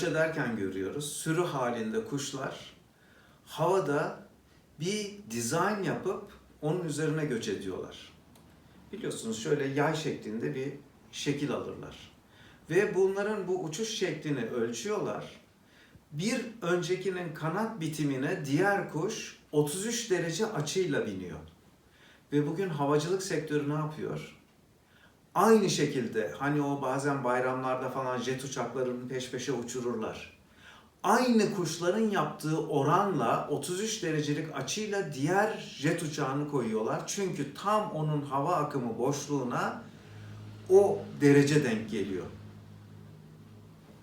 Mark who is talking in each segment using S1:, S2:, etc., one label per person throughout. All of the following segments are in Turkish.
S1: göç ederken görüyoruz. Sürü halinde kuşlar havada bir dizayn yapıp onun üzerine göç ediyorlar. Biliyorsunuz şöyle yay şeklinde bir şekil alırlar. Ve bunların bu uçuş şeklini ölçüyorlar. Bir öncekinin kanat bitimine diğer kuş 33 derece açıyla biniyor. Ve bugün havacılık sektörü ne yapıyor? Aynı şekilde hani o bazen bayramlarda falan jet uçaklarını peş peşe uçururlar. Aynı kuşların yaptığı oranla 33 derecelik açıyla diğer jet uçağını koyuyorlar. Çünkü tam onun hava akımı boşluğuna o derece denk geliyor.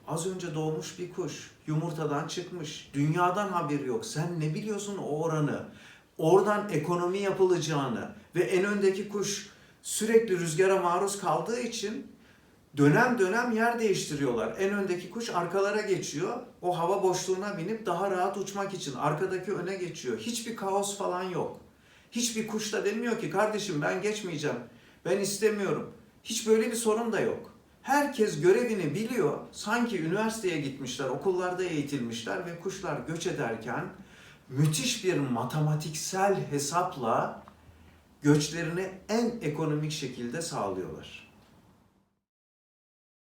S1: Az önce doğmuş bir kuş, yumurtadan çıkmış, dünyadan haberi yok. Sen ne biliyorsun o oranı? Oradan ekonomi yapılacağını ve en öndeki kuş sürekli rüzgara maruz kaldığı için dönem dönem yer değiştiriyorlar. En öndeki kuş arkalara geçiyor. O hava boşluğuna binip daha rahat uçmak için arkadaki öne geçiyor. Hiçbir kaos falan yok. Hiçbir kuş da demiyor ki kardeşim ben geçmeyeceğim. Ben istemiyorum. Hiç böyle bir sorun da yok. Herkes görevini biliyor. Sanki üniversiteye gitmişler, okullarda eğitilmişler ve kuşlar göç ederken müthiş bir matematiksel hesapla göçlerini en ekonomik şekilde sağlıyorlar.